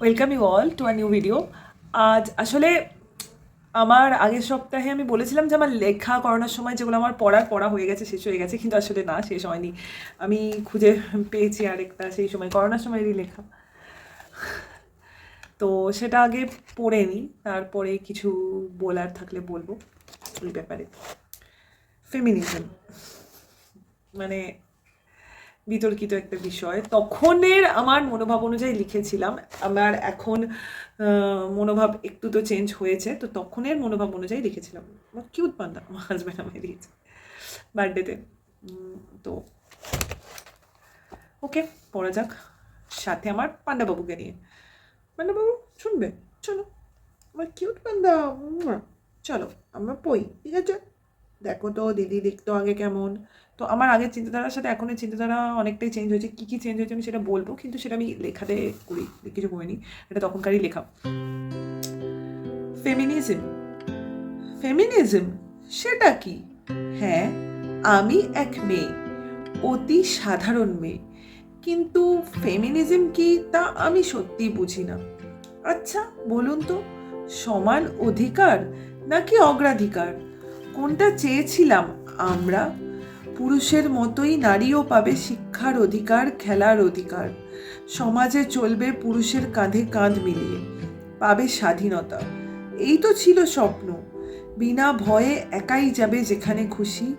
Welcome you all to a new video. আজ আসলে আমার আগের সপ্তাহে আমি বলেছিলাম যে আমার লেখা করানোর সময় যেগুলো আমার পড়ার পড়া হয়ে গেছে, শেষ হয়ে গেছে, কিন্তু আসলে না, শেষ হয়নি। আমি খুঁজে পেয়েছি আরেকটা, সেই সময় করোনার সময়েরই লেখা। তো সেটা আগে পড়ে নিই, তারপরে কিছু বলার থাকলে বলব ওই ব্যাপারে। ফেমিনিজম মানে বিতর্কিত একটা বিষয়। তখনের আমার মনোভাব অনুযায়ী লিখেছিলাম। আমার এখন মনোভাব একটু তো চেঞ্জ হয়েছে, তো তখনের মনোভাব অনুযায়ী লিখেছিলাম। কিউট পান্ডা আমার হাজব্যান্ড আমায় দিয়েছে বার্থডেতে তো। ওকে পড়া যাক। সাথে আমার পান্ডাবাবুকে নিয়ে। পান্ডাবাবু শুনবে? চলো। আমার কিউট পান্ডা চলো, আমরা পই ঠিক আছে? দেখো তো, দিদি দেখতো আগে কেমন। তো আমার আগের চিন্তাধারার সাথে এখনের চিন্তাধারা অনেকটাই চেঞ্জ হয়েছে। কী কী চেঞ্জ হয়েছে আমি সেটা বলব, কিন্তু সেটা আমি লেখাতে করি, কিছু করিনি এটা তখনকারই লেখা। ফেমিনিজম ফেমিনিজম সেটা কি? হ্যাঁ আমি এক মেয়ে, অতি সাধারণ মেয়ে। কিন্তু ফেমিনিজম কি তা আমি সত্যি বুঝি না। আচ্ছা বলুন তো, সমান অধিকার নাকি অগ্রাধিকার? কোনটা চেয়েছিলাম আমরা? পুরুষের মতোই নারীও পাবে শিক্ষার অধিকার, খেলার অধিকার। সমাজে চলবে পুরুষের কাঁধে কাঁধ মিলিয়ে। পাবে স্বাধীনতা। এই তো ছিল স্বপ্ন। বিনা ভয়ে একাই যাবে যেখানে খুশি।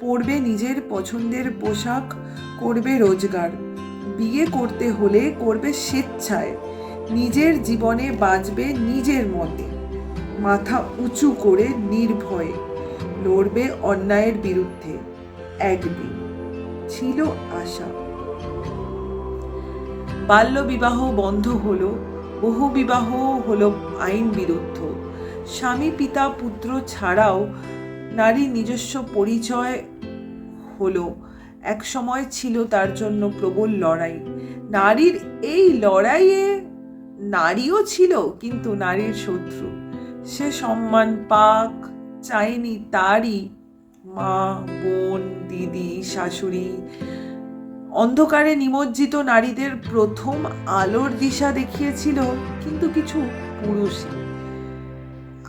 পরবে নিজের পছন্দের পোশাক, করবে রোজগার। বিয়ে করতে হলে করবে স্বেচ্ছায়। নিজের জীবনে বাঁচবে নিজের মতে। মাথা উঁচু করে নির্ভয়ে। লড়বে অন্যায়ের বিরুদ্ধে। একদিন ছিল আশা। বাল্য বিবাহ বন্ধ হলো বহু বিবাহ হলো আইন বিরুদ্ধ। স্বামী, পিতা, পুত্র ছাড়াও নারী নিজস্ব পরিচয় হলো। এক সময় ছিল তার জন্য প্রবল লড়াই। নারীর এই লড়াইয়ে নারীও ছিল, কিন্তু নারীর শত্রু। সে সম্মান পাক চায়নি তারই মা, বোন, দিদি, শাশুড়ি। অন্ধকারে নিমজ্জিত নারীদের প্রথম আলোর দিশা দেখিয়েছিল কিন্তু কিছু পুরুষই।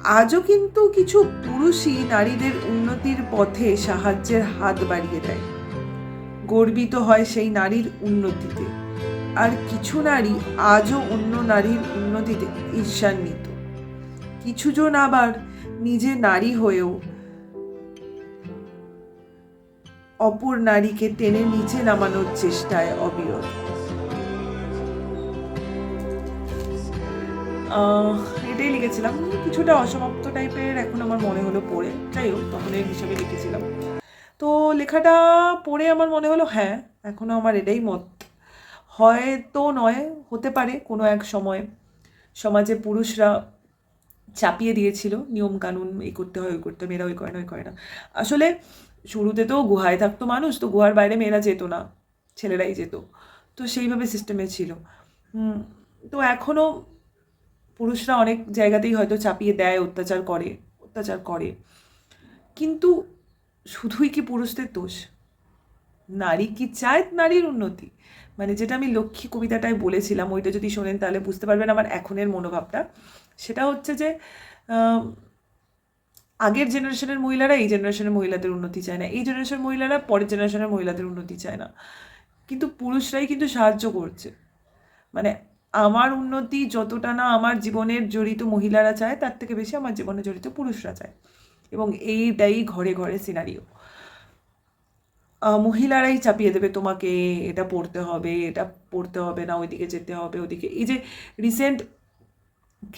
আজও কিন্তু কিছু পুরুষই নারীদের উন্নতির পথে সাহায্যের হাত বাড়িয়ে দেয়। গর্বিত হয় সেই নারীর উন্নতিতে। আর কিছু নারী আজও অন্য নারীর উন্নতিতে ঈর্ষান্বিত। কিছুজন আবার নিজে নারী হয়েও অপর নারীকে টেনে নিচে নামানোর চেষ্টায় অবিরত। এটাই লিখেছিলাম। কিছুটা অসমাপ্ত টাইপের এখন আমার মনে হলো পড়ে। যাই হোক তখন এই হিসাবে লিখেছিলাম। তো লেখাটা পড়ে আমার মনে হলো হ্যাঁ এখনও আমার এটাই মত। হয়তো নয়, হতে পারে কোনো এক সময়। সমাজে পুরুষরা চাপিয়ে দিয়েছিল নিয়ম কানুন এই করতে হয়, ওই করতে মেয়েরা ওই করে না, ওই করে না। আসলে শুরুতে তো গুহায় থাকতো মানুষ, তো গুহার বাইরে মেয়েরা যেত না, ছেলেরাই যেত। তো সেইভাবে সিস্টেমে ছিল। তো এখনও পুরুষরা অনেক জায়গাতেই হয়তো চাপিয়ে দেয়, অত্যাচার করে অত্যাচার করে। কিন্তু শুধুই কি পুরুষদের দোষ? নারী কি চায়? নারীর উন্নতি। মানে যেটা আমি লক্ষ্মী কবিতাটায় বলেছিলাম, ওইটা যদি শোনেন তাহলে বুঝতে পারবেন আমার এখনের মনোভাবটা। সেটা হচ্ছে যে আগের জেনারেশনের মহিলারা এই জেনারেশনের মহিলাদের উন্নতি চায় না, এই জেনারেশনের মহিলারা পরের জেনারেশনের মহিলাদের উন্নতি চায় না। কিন্তু পুরুষরাই কিন্তু সাহায্য করছে। মানে আমার উন্নতি যতটা না আমার জীবনের জড়িত মহিলারা চায়, তার থেকে বেশি আমার জীবনে জড়িত পুরুষরা চায়। এবং এইটাই ঘরে ঘরে সিনারিও মহিলারাই চাপিয়ে দেবে তোমাকে, এটা পড়তে হবে, এটা পড়তে হবে, না ওইদিকে যেতে হবে ওদিকে এই যে রিসেন্ট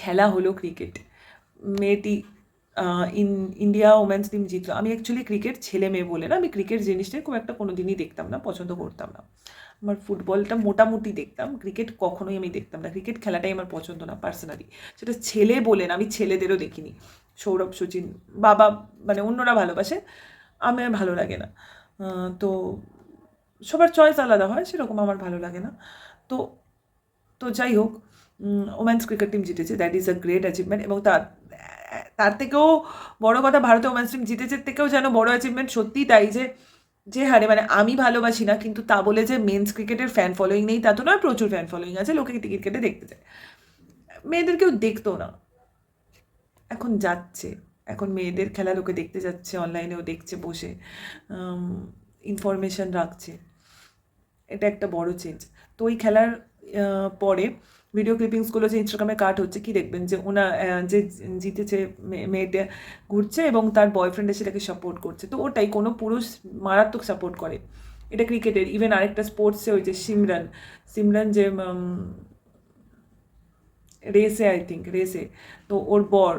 খেলা হলো ক্রিকেট মেয়েটি ইন ইন্ডিয়া ওমেন্স টিম জিতলো। আমি অ্যাকচুয়ালি ক্রিকেট ছেলে মেয়ে বলে না, আমি ক্রিকেট জিনিসটাই খুব একটা কোনো দিনই দেখতাম না, পছন্দ করতাম না। আমার ফুটবলটা মোটামুটি দেখতাম ক্রিকেট কখনোই আমি দেখতাম না। ক্রিকেট খেলাটাই আমার পছন্দ না পার্সোনালি সেটা ছেলে বলে না, আমি ছেলেদেরও দেখিনি। সৌরভ, সচিন, বাবা মানে অন্যরা ভালোবাসে, আমি ভালো লাগে না। তো সবার চয়েস আলাদা হয়, সেরকম আমার ভালো লাগে না। তো তো যাই হোক ওমেন্স ক্রিকেট টিম জিতেছে that is a great achievement এবং তার তার থেকেও বড় কথা ভারতীয় ওমেন্স টিম জিতেছে থেকেও যেন বড় অ্যাচিভমেন্ট সত্যি তাই যে যে হারে মানে আমি ভালোবাসি না, কিন্তু তা বলে যে মেন্স ক্রিকেটের ফ্যান ফলোয়িং নেই, তা তো নয়, প্রচুর ফ্যান ফলোয়িং আছে, লোকে টিকিট কেটে দেখতে যায় মেয়েদের কেউ দেখতো না। এখন যাচ্ছে, এখন মেয়েদের খেলা লোকে দেখতে যাচ্ছে অনলাইনেও দেখছে, বসে ইনফরমেশন রাখছে। এটা একটা বড় চেঞ্জ তো ওই খেলার পরে ভিডিও ক্লিপিংসগুলো যে ইনস্টাগ্রামে কাট হচ্ছে, কি দেখবেন? যে ওনা যে জিতেছে মেয়েটা ঘুরছে এবং তার বয়ফ্রেন্ড এসে তাকে সাপোর্ট করছে। তো ওটাই, কোনো পুরুষ মারাত্মক সাপোর্ট করে। এটা ক্রিকেটের ইভেন আরেকটা স্পোর্টসে ওই যে সিমরান সিমরান যে রেসে আই থিঙ্ক রেসে তো ওর বর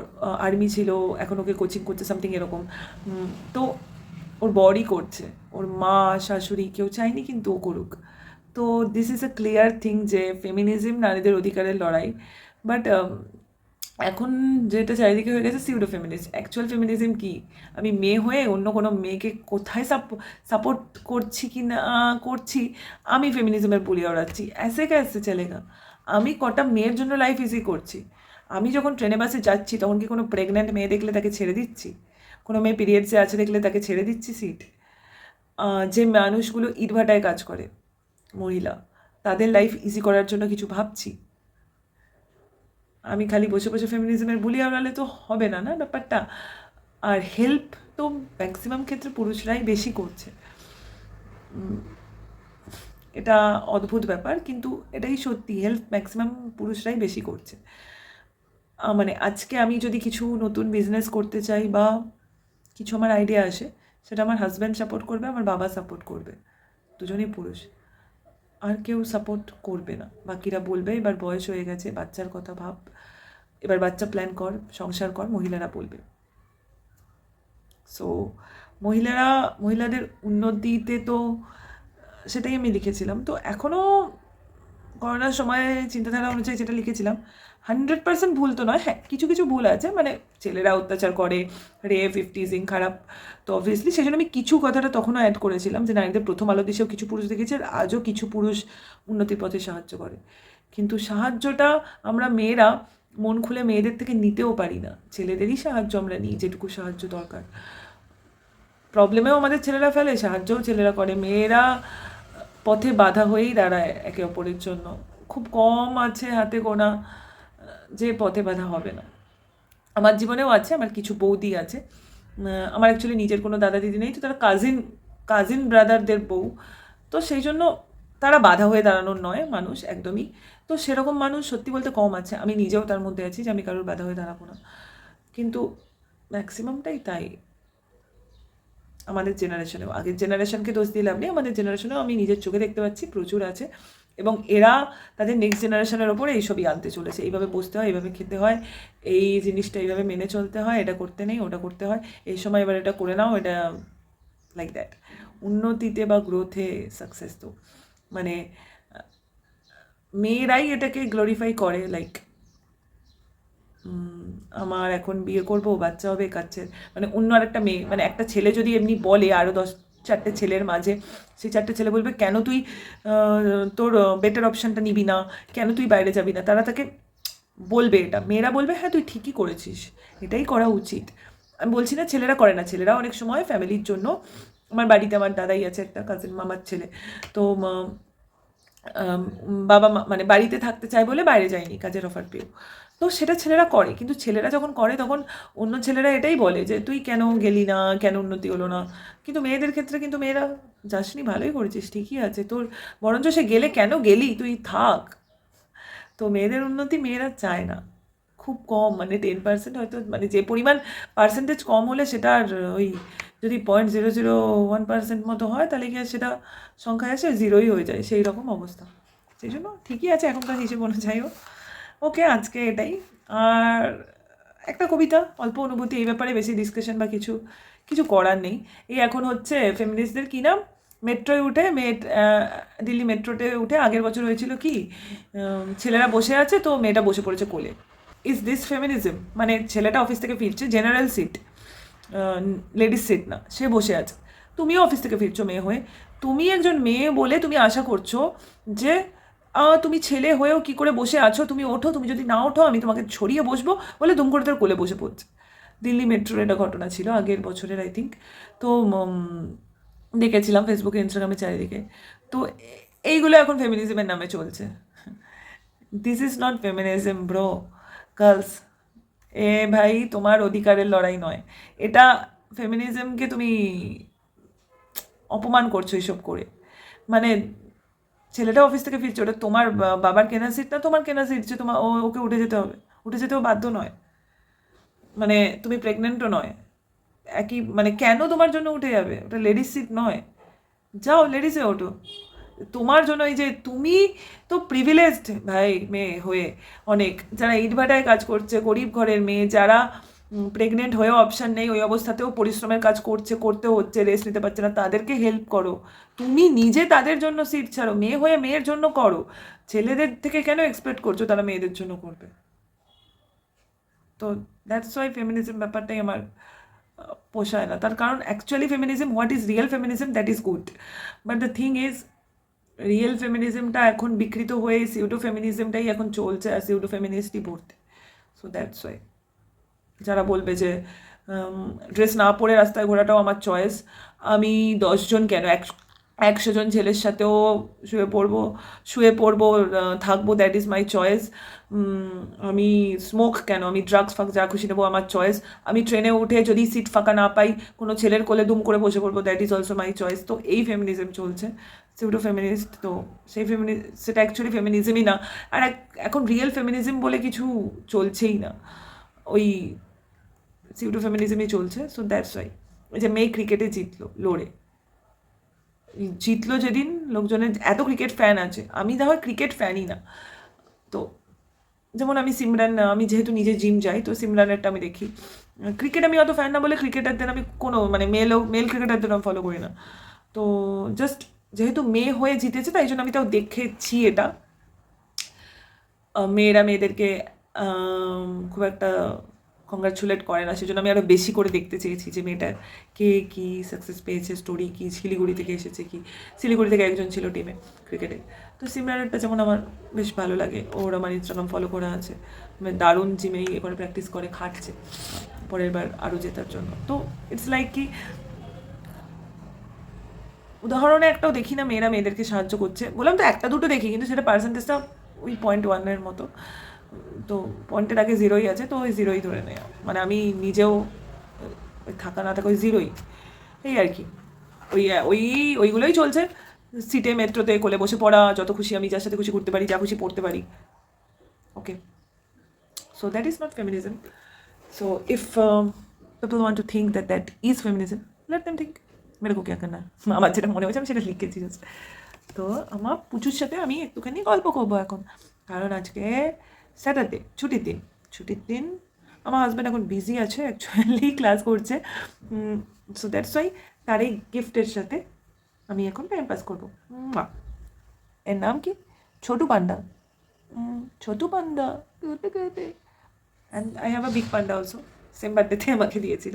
আর্মি ছিল, এখন ওকে কোচিং করছে সামথিং এরকম। তো ওর বরই করছে। ওর মা, শাশুড়ি কেউ চায়নি, কিন্তু ও করুক। তো this is a clear thing যে ফেমিনিজম নারীদের অধিকারের লড়াই বাট এখন যেটা চারিদিকে হয়ে গেছে সিউডো ফেমিনিস্ট অ্যাকচুয়াল ফেমিনিজম কি? আমি মেয়ে হয়ে অন্য কোনো মেয়েকে কোথায় সাপোর্ট করছি কি না, করছি? আমি ফেমিনিজমের বুলি ওড়াচ্ছি। এসে ক্যাসে চলেগা আমি কটা মেয়ের জন্য লাইফ ইজি করছি। আমি যখন ট্রেনে বাসে যাচ্ছি, তখন কি কোনো প্রেগনেন্ট মেয়ে দেখলে তাকে ছেড়ে দিচ্ছি? কোনো মেয়ে পিরিয়ডসে আছে দেখলে তাকে ছেড়ে দিচ্ছি সিট যে মানুষগুলো ইটভাটায় কাজ করে। মহিলা। তাদের লাইফ ইজি করার জন্য কিছু ভাবছি। আমি খালি বসে বসে ফেমিনিজমের বুলি আওড়ালে তো হবে না না ব্যাপারটা? আর হেল্প তো ম্যাক্সিমাম ক্ষেত্রে পুরুষরাই বেশি করছে। এটা অদ্ভুত ব্যাপার, কিন্তু এটাই সত্যি হেল্প ম্যাক্সিমাম পুরুষরাই বেশি করছে। মানে আজকে আমি যদি কিছু নতুন বিজনেস করতে চাই বা কিছু আমার আইডিয়া আসে, সেটা আমার হাজব্যান্ড সাপোর্ট করবে, আমার বাবা সাপোর্ট করবে। দুজনেই পুরুষ। আর কেউ সাপোর্ট করবে না। বাকিরা বলবে, এবার বয়স হয়ে গেছে, বাচ্চার কথা ভাব। এবার বাচ্চা প্ল্যান কর, সংসার কর, মহিলারা বলবে। সো মহিলারা, মহিলাদের উন্নতিতে তো, সেটাই আমি লিখেছিলাম। তো এখনও করোনার সময় চিন্তাধারা অনুযায়ী যেটা লিখেছিলাম হান্ড্রেড পার্সেন্ট ভুল তো নয়। হ্যাঁ কিছু কিছু ভুল আছে। মানে ছেলেরা অত্যাচার করে রে ইফটিজিং খারাপ। তো অবভিয়াসলি সেই জন্য আমি কিছু কথাটা তখনও অ্যাড করেছিলাম যে নারীদের প্রথম আলো দিশেও কিছু পুরুষ দেখেছে আর আজও কিছু পুরুষ উন্নতির পথে সাহায্য করে। কিন্তু সাহায্যটা আমরা মেয়েরা মন খুলে মেয়েদের থেকে নিতেও পারি না। ছেলেদেরই সাহায্য আমরা নিই, যেটুকু সাহায্য দরকার। প্রবলেমেও আমাদের ছেলেরা ফেলে, সাহায্যও ছেলেরা করে। মেয়েরা পথে বাধা হয়েই দাঁড়ায় একে অপরের জন্য। খুব কম আছে হাতে গোনা, যে পথে বাধা হবে না। আমার জীবনেও আছে, আমার কিছু বৌদি আছে। আমার অ্যাকচুয়ালি নিজের কোনো দাদা দিদি নেই, তো তারা কাজিন কাজিন ব্রাদারদের বউ। তো সেই জন্য তারা বাধা হয়ে দাঁড়ানোর নয়, মানুষ একদমই। তো সেরকম মানুষ সত্যি বলতে কম আছে। আমি নিজেও তার মধ্যে আছি যে আমি কারোর বাধা হয়ে দাঁড়াবো না। কিন্তু ম্যাক্সিমামটাই তাই। আমাদের জেনারেশনেও আগের জেনারেশনকে দোষ দিয়ে লাভ নেই, আমাদের জেনারেশনেও আমি নিজের চোখে দেখতে পাচ্ছি প্রচুর আছে। এবং এরা তাদের নেক্সট জেনারেশনের ওপরে এইসবই আনতে চলেছে। এইভাবে বসতে হয়, এইভাবে খেতে হয়, এই জিনিসটা এইভাবে মেনে চলতে হয়, এটা করতে নেই, ওটা করতে হয়। এই সময় এবার এটা করে নাও, এটা লাইক দ্যাট উন্নতিতে বা গ্রোথে সাকসেস তো। মানে মেয়েরাই এটাকে গ্লোরিফাই করে লাইক আমার এখন বিয়ে করব, বাচ্চা হবে কাচ্ছে মানে অন্য আরেকটা মেয়ে মানে একটা ছেলে যদি এমনি বলে আরও দশ চারটে ছেলের মাঝে, সেই চারটে ছেলে বলবে, কেন তুই তোর বেটার অপশানটা নিবি না? কেন তুই বাইরে যাবি না? তারা তাকে বলবে এটা। মেয়েরা বলবে হ্যাঁ তুই ঠিকই করেছিস। এটাই করা উচিত। আমি বলছি না, ছেলেরা করে না। ছেলেরা অনেক সময় ফ্যামিলির জন্য, আমার বাড়িতে আমার দাদাই আছে, একটা কাজিন মামার ছেলে। তো বাবা মানে বাড়িতে থাকতে চায় বলে বাইরে যায়নি, কাজের অফার পেয়েও। তো সেটা ছেলেরা করে, কিন্তু ছেলেরা যখন করে তখন অন্য ছেলেরা এটাই বলে যে, তুই কেন গেলি না? কেন উন্নতি হলো না? কিন্তু মেয়েদের ক্ষেত্রে কিন্তু মেয়েরা, যাসনি, ভালোই করেছিস, ঠিকই আছে। তোর, বরঞ্চ সে গেলে কেন গেলি? তুই থাক। তো মেয়েদের উন্নতি মেয়েরা চায় না। খুব কম মানে টেন পার্সেন্ট হয়তো মানে যে পরিমাণ পার্সেন্টেজ কম হলে সেটা আর ওই যদি point zero zero one percent মতো হয়, তাহলে কি আর সেটা সংখ্যায় আসে? জিরোই হয়ে যায় সেই রকম অবস্থা। সেই জন্য ঠিকই আছে এখনকার হিসেবে অনুযায়ীও। ওকে, আজকে এটাই। আর একটা কবিতা, অল্প অনুভূতি, এই ব্যাপারে বেশি ডিসকাশন বা কিছু কিছু করার নেই। এই এখন হচ্ছে ফেমিনিস্টদের কী নাম? মেট্রোয় উঠে, মেট দিল্লি মেট্রোতে উঠে আগের বছর হয়েছিল কি ছেলেরা বসে আছে, তো মেয়েটা বসে পড়েছে কোলে। ইজ দিস ফেমিনিজম মানে ছেলেটা অফিস থেকে ফিরছে জেনারেল সিট লেডিস সিট না, সে বসে আছে। তুমিও অফিস থেকে ফিরছো মেয়ে হয়ে। তুমি একজন মেয়ে বলে তুমি আশা করছ যে তুমি ছেলে হয়েও কি করে বসে আছো? তুমি ওঠো, তুমি যদি না ওঠো, আমি তোমাকে ছড়িয়ে বসবো বলে দুম করে তোর কোলে বসে পড়ছে। দিল্লি মেট্রোর একটা ঘটনা ছিল আগের বছরের আই থিঙ্ক তো দেখেছিলাম ফেসবুকে ইনস্টাগ্রামে চারিদিকে। তো, এইগুলো এখন ফেমিনিজমের নামে চলছে। This is not feminism bro girls এ ভাই, তোমার অধিকারের লড়াই নয়। এটা ফেমিনিজমকে তুমি অপমান করছ এইসব করে। মানে ছেলেটা অফিস থেকে ফিরছে, ওটা তোমার বাবার কেনা সিট না তোমার কেনা সিট যে তোমার ওকে উঠে যেতে হবে? উঠে যেতেও বাধ্য নয়। মানে তুমি প্রেগনেন্টও নয়। একই মানে কেন তোমার জন্য উঠে যাবে? ওটা লেডিস সিট নয়। যাও লেডিসে ওঠো। তোমার জন্য এই যে তুমি তো প্রিভিলেজড ভাই, মেয়ে হয়ে অনেক। যারা ইটভাটায় কাজ করছে, গরিব ঘরের মেয়ে, যারা প্রেগনেন্ট হয়েও অপশান নেই, ওই অবস্থাতেও পরিশ্রমের কাজ করছে করতে হচ্ছে রেস্ট নিতে পারছে না, তাদেরকে হেল্প করো। তুমি নিজে তাদের জন্য সিট ছাড়ো, মেয়ে হয়ে মেয়ের জন্য করো। ছেলেদের থেকে কেন এক্সপেক্ট করছ তারা মেয়েদের জন্য করবে? তো দ্যাটস ওয়াই ফেমিনিজম ব্যাপারটাই আমার পোষায় না। তার কারণ actually feminism what is real feminism that is good but the thing is real ফেমিনিজমটা এখন বিকৃত হয়ে সিউডো ফেমিনিজমটাই এখন চলছে, আর সিউডো ফেমিনিস্টই ভর্তি। সো দ্যাটস ওয়াই যারা বলবে যে ড্রেস না পরে রাস্তায় ঘোরাটাও আমার চয়েস আমি দশজন কেন? এক, একশো জন ছেলের সাথেও শুয়ে পড়ব শুয়ে পড়ব থাকব দ্যাট ইজ মাই চয়েস আমি স্মোক কেন? আমি ড্রাগস ফাক যা খুশি নেব, আমার চয়েস আমি ট্রেনে উঠে যদি সিট ফাঁকা না পাই, কোনো ছেলের কোলে দুম করে বসে পড়ব that is also my choice তো এই ফেমিনিজম চলছে। সেগুলো ফেমিনিস্ট তো সেই ফেমিনি সেটা অ্যাকচুয়ালি ফেমিনিজমই না। আর এখন রিয়েল ফেমিনিজম বলে কিছু চলছেই না। ওই সিউডো ফেমিনিজমই চলছে সো দ্যাটস ওয়াই ওই যে মেয়ে ক্রিকেটে জিতলো, লড়ে। জিতলো যেদিন, লোকজনের, এত ক্রিকেট ফ্যান আছে, আমি না ক্রিকেট ফ্যানই না। তো, যেমন আমি সিমরান, আমি যেহেতু নিজে জিম যাই, তো সিমরানেরটা আমি দেখি। ক্রিকেট আমি অত ফ্যান না বলে ক্রিকেটারদের আমি কোনো মানে মেলও মেল ক্রিকেটারদের আমি ফলো করি না। তো জাস্ট যেহেতু মেয়ে হয়ে জিতেছে, তাই জন্য আমি তাও দেখেছি এটা। মেয়েরা মেয়েদেরকে খুব একটা কংগ্রাচুলেট করে না, সেজন্য আমি আরও বেশি করে দেখতে চেয়েছি যে মেয়েটার কে কী সাকসেস পেয়েছে স্টোরি কী, শিলিগুড়ি থেকে এসেছে কি? শিলিগুড়ি থেকে একজন ছিল টিমে ক্রিকেটে তো সিমরানেরটা যেমন আমার বেশ ভালো লাগে, ওর আমার ইনস্টাগ্রাম ফলো করা আছে। মানে দারুণ জিমেই এ করে প্র্যাকটিস করে, খাটছে। পরের বার আরও জেতার জন্য। তো ইটস লাইক কি উদাহরণে একটাও দেখি না, মেয়েরা মেয়েদেরকে সাহায্য করছে। বললাম তো একটা দুটো দেখি, কিন্তু সেটা পার্সেন্টেজটা ওই পয়েন্ট ওয়ানের মতো। তো পয়েন্টের আগে জিরোই আছে, তো ওই জিরোই ধরে নেওয়া মানে আমি নিজেও থাকা না থাকা ওই জিরোই এই আর কি। ওই ওই, ওইগুলোই চলছে। সিটে, মেট্রোতে, কোলে বসে পড়া, যত খুশি আমি যার সাথে খুশি করতে পারি, যা খুশি পড়তে পারি। Okay so that is not feminism so if people want to think that that is feminism let them think মেরে কো কে না আমার যেটা মনে হয়েছে, আমি সেটা লিখেছি জাস্ট তো আমার পুচুর সাথে আমি একটুখানি গল্প করব এখন। কারণ আজকে স্যাটারডে, ছুটির দিন। ছুটির দিন আমার হাজব্যান্ড এখন বিজি আছে অ্যাকচুয়ালি ক্লাস করছে। সো দ্যাটস ওয়াই তার এই গিফটের সাথে আমি এখন টাইম পাস করব। এর নাম কি? Chhotu panda. Chhotu panda. And I have a big panda also same বার্থডেতে আমাকে দিয়েছিল।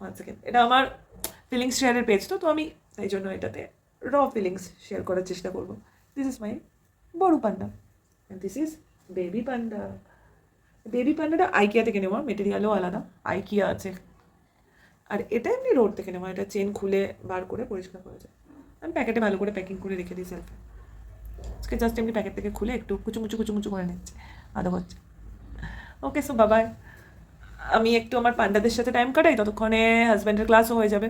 ওয়ান সেকেন্ড এটা আমার ফিলিংস শেয়ারের পেজ তো তো আমি তাই জন্য এটাতে র ফিলিংস শেয়ার করার চেষ্টা করব। দিস ইজ মাই বড় panda. And this is baby panda baby পান্ডাটা IKEA থেকে নেওয়া মেটেরিয়ালও আলাদা। আইকিয়া আছে। আর এটা এমনি রোড থেকে নেওয়া, এটা চেন খুলে বার করে পরিষ্কার করা যায়। আমি প্যাকেটে ভালো করে প্যাকিং করে রেখে দিই সেলফে আজকে জাস্ট এমনি প্যাকেট থেকে খুলে একটু কুচু কুচু মুচু করে নিচ্ছে। আদা হচ্ছে। ওকে সো বাবাই আমি একটু আমার পান্ডাদের সাথে টাইম কাটাই, ততক্ষণে হাজব্যান্ডের ক্লাসও হয়ে যাবে।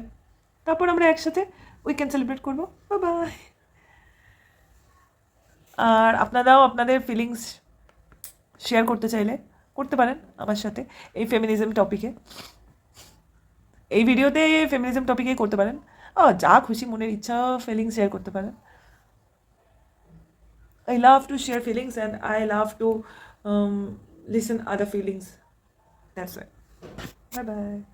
তারপর আমরা একসাথে উইকেন্ড সেলিব্রেট করব। বাই আর আপনারাও আপনাদের ফিলিংস শেয়ার করতে চাইলে করতে পারেন আমার সাথে এই ফেমিনিজম টপিকে এই ভিডিওতে ফেমিনিজম টপিকে করতে পারেন ও যা খুশি মনের ইচ্ছা ফিলিংস শেয়ার করতে পারেন I love to share feelings and I love to um, listen other feelings. That's it. Bye bye.